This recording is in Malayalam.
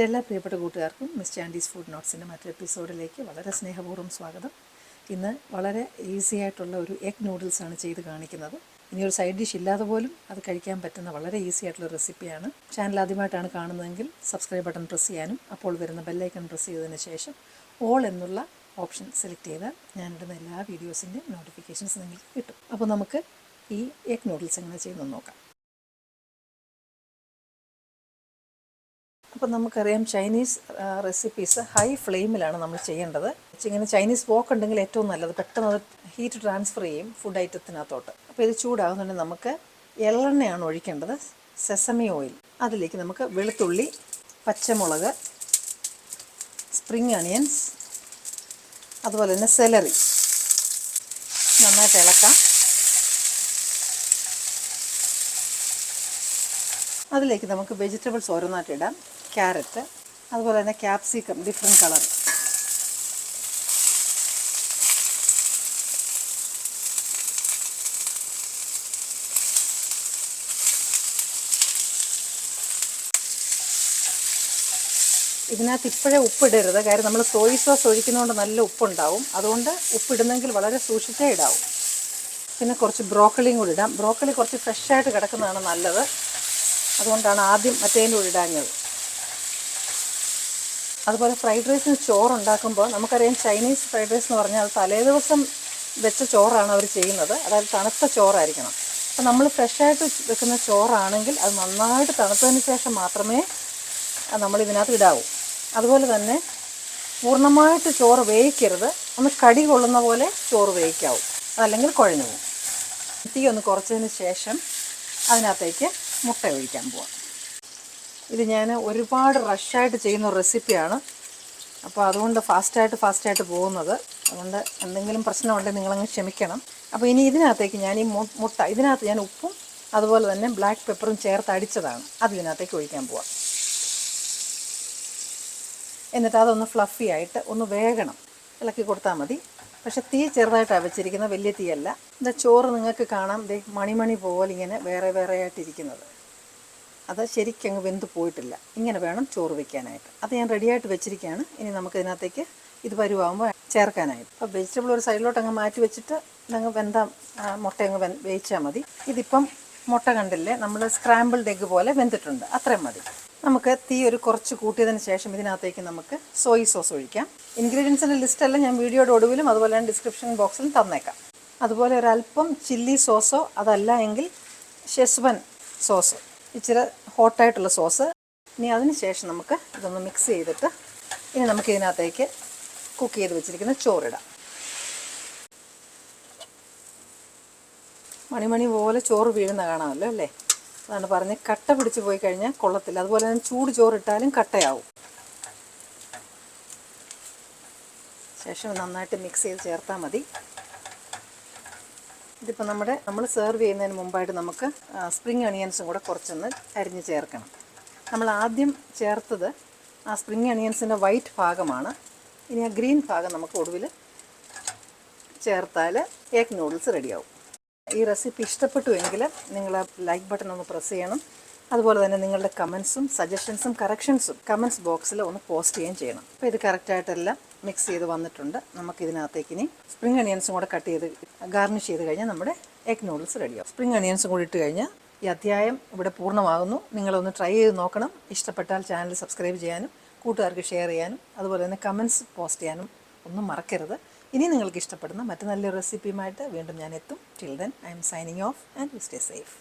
എന്റെ എല്ലാ പ്രിയപ്പെട്ട കൂട്ടുകാർക്കും മിസ് ചാൻഡീസ് ഫുഡ് നോട്ട്സിന്റെ മറ്റൊരു എപ്പിസോഡിലേക്ക് വളരെ സ്നേഹപൂർവം സ്വാഗതം. ഇന്ന് വളരെ ഈസി ആയിട്ടുള്ള ഒരു എഗ് നൂഡിൽസാണ് ചെയ്ത് കാണിക്കുന്നത്. ഇനി ഒരു സൈഡ് ഡിഷ് ഇല്ലാതെ പോലും അത് കഴിക്കാൻ പറ്റുന്ന വളരെ ഈസി ആയിട്ടുള്ള റെസിപ്പിയാണ്. ചാനൽ ആദ്യമായിട്ടാണ് കാണുന്നതെങ്കിൽ സബ്സ്ക്രൈബ് ബട്ടൺ പ്രസ് ചെയ്യാനും അപ്പോൾ വരുന്ന ബെല്ലൈക്കൺ പ്രസ് ചെയ്തതിന് ശേഷം ഓൾ എന്നുള്ള ഓപ്ഷൻ സെലക്ട് ചെയ്താൽ ഞാനിടുന്ന എല്ലാ വീഡിയോസിന്റെയും നോട്ടിഫിക്കേഷൻസ് നിങ്ങൾക്ക് കിട്ടും. അപ്പോൾ നമുക്ക് ഈ എഗ് നൂഡിൽസ് എങ്ങനെ ചെയ്യുന്നത് നോക്കാം. അപ്പം നമുക്കറിയാം ചൈനീസ് റെസിപ്പീസ് ഹൈ ഫ്ലെയിമിലാണ് നമ്മൾ ചെയ്യേണ്ടത്. ഇങ്ങനെ ചൈനീസ് വോക്ക് ഉണ്ടെങ്കിൽ ഏറ്റവും നല്ലത്. പെട്ടെന്ന് അത് ഹീറ്റ് ട്രാൻസ്ഫർ ചെയ്യും ഫുഡ് ഐറ്റത്തിനകത്തോട്ട് അപ്പോൾ ഇത് ചൂടാകുന്നുണ്ട് നമുക്ക് എള്ളെണ്ണയാണ് ഒഴിക്കേണ്ടത്. സെസമി ഓയിൽ അതിലേക്ക് നമുക്ക് വെളുത്തുള്ളി പച്ചമുളക് സ്പ്രിങ് അണിയൻസ് അതുപോലെ തന്നെ സെലറി നന്നായിട്ട് ഇളക്കാം. അതിലേക്ക് നമുക്ക് വെജിറ്റബിൾസ് ഓരോന്നായിട്ട് ഇടാം. ക്യാരറ്റ് അതുപോലെ തന്നെ ക്യാപ്സിക്കം ഡിഫറെന്റ് കളർ ഇതിനകത്ത് ഇപ്പോഴേ ഉപ്പിടരുത്. കാര്യം നമ്മൾ സോയി സോസ് ഒഴിക്കുന്നതുകൊണ്ട് നല്ല ഉപ്പുണ്ടാവും. അതുകൊണ്ട് ഉപ്പിടുന്നെങ്കിൽ വളരെ സൂക്ഷിച്ചേ ഇടാവും. പിന്നെ കുറച്ച് ബ്രോക്കളിയും കൂടി ഇടാം. ബ്രോക്കളി കുറച്ച് ഫ്രഷായിട്ട് കിടക്കുന്നതാണ് നല്ലത്. അതുകൊണ്ടാണ് ആദ്യം മറ്റേതിന്റെ ഇടാഞ്ഞത്. അതുപോലെ ഫ്രൈഡ് റൈസിന് ചോറുണ്ടാക്കുമ്പോൾ നമുക്കറിയാം ചൈനീസ് ഫ്രൈഡ് റൈസ് എന്ന് പറഞ്ഞാൽ തലേ ദിവസം വെച്ച ചോറാണ് അവർ ചെയ്യുന്നത്. അതായത് തണുത്ത ചോറായിരിക്കണം. അപ്പോൾ നമ്മൾ ഫ്രഷായിട്ട് വെക്കുന്ന ചോറാണെങ്കിൽ അത് നന്നായിട്ട് തണുത്തതിന് ശേഷം മാത്രമേ നമ്മൾ ഇതിനകത്ത് ഇടാവൂ. അതുപോലെ തന്നെ പൂർണമായിട്ട് ചോറ് വേവിക്കരുത്. ഒന്ന് കടി കൊള്ളുന്ന പോലെ ചോറ് വേവിക്കാവും. അതല്ലെങ്കിൽ കുഴഞ്ഞു പോകും. തീ ഒന്ന് കുറച്ചതിന് ശേഷം അതിനകത്തേക്ക് മുട്ട ഒഴിക്കാൻ പോവാം. ഇത് ഞാൻ ഒരുപാട് റഷായിട്ട് ചെയ്യുന്ന റെസിപ്പിയാണ്. അപ്പോൾ അതുകൊണ്ട് ഫാസ്റ്റായിട്ട് ഫാസ്റ്റായിട്ട് പോകുന്നത്. അതുകൊണ്ട് എന്തെങ്കിലും പ്രശ്നമുണ്ടെങ്കിൽ നിങ്ങളങ്ങ് ക്ഷമിക്കണം. അപ്പോൾ ഇനി ഇതിനകത്തേക്ക് ഞാൻ ഈ മുട്ട ഇതിനകത്ത് ഞാൻ ഉപ്പും അതുപോലെ തന്നെ ബ്ലാക്ക് പെപ്പറും ചേർത്ത് അടിച്ചതാണ്. അത് ഇതിനകത്തേക്ക് ഒഴിക്കാൻ പോവാം. എന്നിട്ട് അതൊന്ന് ഫ്ലഫി ആയിട്ട് ഒന്ന് വേഗണം ഇളക്കി കൊടുത്താൽ മതി. പക്ഷെ തീ ചെറുതായിട്ടാണ് വെച്ചിരിക്കുന്നത് വലിയ തീയല്ല. എന്താ ചോറ് നിങ്ങൾക്ക് കാണാം. ദേ മണിമണി പോലെ ഇങ്ങനെ വേറെ വേറെ ആയിട്ടിരിക്കുന്നത് അത് ശരിക്കങ്ങ് വെന്ത് പോയിട്ടില്ല. ഇങ്ങനെ വേണം ചോറ് വെക്കാനായിട്ട്. അത് ഞാൻ റെഡിയായിട്ട് വെച്ചിരിക്കുകയാണ്. ഇനി നമുക്ക് ഇതിനകത്തേക്ക് ഇത് പരുവാകുമ്പോൾ ചേർക്കാനായിട്ട്. അപ്പോൾ വെജിറ്റബിൾ ഒരു സൈഡിലോട്ട് അങ്ങ് മാറ്റി വെച്ചിട്ട് അങ്ങ് വെന്ത മുട്ട അങ്ങ് വെച്ചാൽ മതി. ഇതിപ്പം മുട്ട കണ്ടില്ലേ? നമ്മൾ സ്ക്രാമ്പിൾഡ് എഗ്ഗ് പോലെ വെന്തിട്ടുണ്ട്. അത്രയും മതി. നമുക്ക് തീ ഒരു കുറച്ച് കൂട്ടിയതിന് ശേഷം ഇതിനകത്തേക്ക് നമുക്ക് സോയി സോസ് ഒഴിക്കാം. ഇൻഗ്രീഡിയൻസിന്റെ ലിസ്റ്റെല്ലാം ഞാൻ വീഡിയോയുടെ ഒടുവിലും അതുപോലെ തന്നെ ഡിസ്ക്രിപ്ഷൻ ബോക്സിലും തന്നേക്കാം. അതുപോലെ ഒരല്പം ചില്ലി സോസോ അതല്ല എങ്കിൽ ഷെസ്വൻ സോസ് ഇച്ചിരി ഹോട്ടായിട്ടുള്ള സോസ് ഇനി അതിന് ശേഷം നമുക്ക് ഇതൊന്ന് മിക്സ് ചെയ്തിട്ട് ഇനി നമുക്ക് ഇതിനകത്തേക്ക് കുക്ക് ചെയ്ത് വെച്ചിരിക്കുന്ന ചോറിടാം. മണിമണി പോലെ ചോറ് വീഴുന്ന കാണാമല്ലോ അല്ലേ? അതാണ് പറഞ്ഞ് കട്ട പിടിച്ച് പോയി കഴിഞ്ഞാൽ കൊള്ളത്തില്ല. അതുപോലെ തന്നെ ചൂട് ചോറിട്ടാലും കട്ടയാവും. ശേഷം നന്നായിട്ട് മിക്സ് ചെയ്ത് ചേർത്താൽ മതി. ഇതിപ്പോൾ നമ്മുടെ നമ്മൾ സെർവ് ചെയ്യുന്നതിന് മുമ്പായിട്ട് നമുക്ക് സ്പ്രിങ് അണിയൻസും കൂടെ കുറച്ചൊന്ന് അരിഞ്ഞ് ചേർക്കണം. നമ്മൾ ആദ്യം ചേർത്തത് ആ സ്പ്രിങ് അണിയൻസിന്റെ വൈറ്റ് ഭാഗമാണ്. ഇനി ആ ഗ്രീൻ ഭാഗം നമുക്ക് ഒടുവിൽ ചേർത്താൽ എഗ് നൂഡിൽസ് റെഡിയാവും ഈ റെസിപ്പി ഇഷ്ടപ്പെട്ടുവെങ്കിൽ നിങ്ങൾ ലൈക്ക് ബട്ടൺ ഒന്ന് പ്രസ് ചെയ്യണം. അതുപോലെ തന്നെ നിങ്ങളുടെ കമൻസും സജഷൻസും കറക്ഷൻസും കമൻസ് ബോക്സിൽ ഒന്ന് പോസ്റ്റ് ചെയ്യുകയും ചെയ്യണം. അപ്പോൾ ഇത് കറക്റ്റായിട്ടെല്ലാം മിക്സ് ചെയ്ത് വന്നിട്ടുണ്ട്. നമുക്ക് ഇതിനകത്തേക്ക് ഇനി സ്പ്രിങ് അണിയൻസും കൂടെ കട്ട് ചെയ്ത് ഗാർണിഷ് ചെയ്ത് കഴിഞ്ഞാൽ നമ്മുടെ എഗ് നൂഡിൽസ് റെഡിയാവും സ്പ്രിങ് അണിയൻസും കൂടി ഇട്ട് കഴിഞ്ഞാൽ ഈ അധ്യായം ഇവിടെ പൂർണമാകുന്നു. നിങ്ങളൊന്ന് ട്രൈ ചെയ്ത് നോക്കണം. ഇഷ്ടപ്പെട്ടാൽ ചാനൽ സബ്സ്ക്രൈബ് ചെയ്യാനും കൂട്ടുകാർക്ക് ഷെയർ ചെയ്യാനും അതുപോലെ തന്നെ കമൻസ് പോസ്റ്റ് ചെയ്യാനും ഒന്നും മറക്കരുത്. ഇനി നിങ്ങൾക്ക് ഇഷ്ടപ്പെടുന്ന മറ്റു നല്ല റെസിപ്പിയുമായിട്ട് വീണ്ടും ഞാൻ എത്തും. Till then I'm signing off and stay safe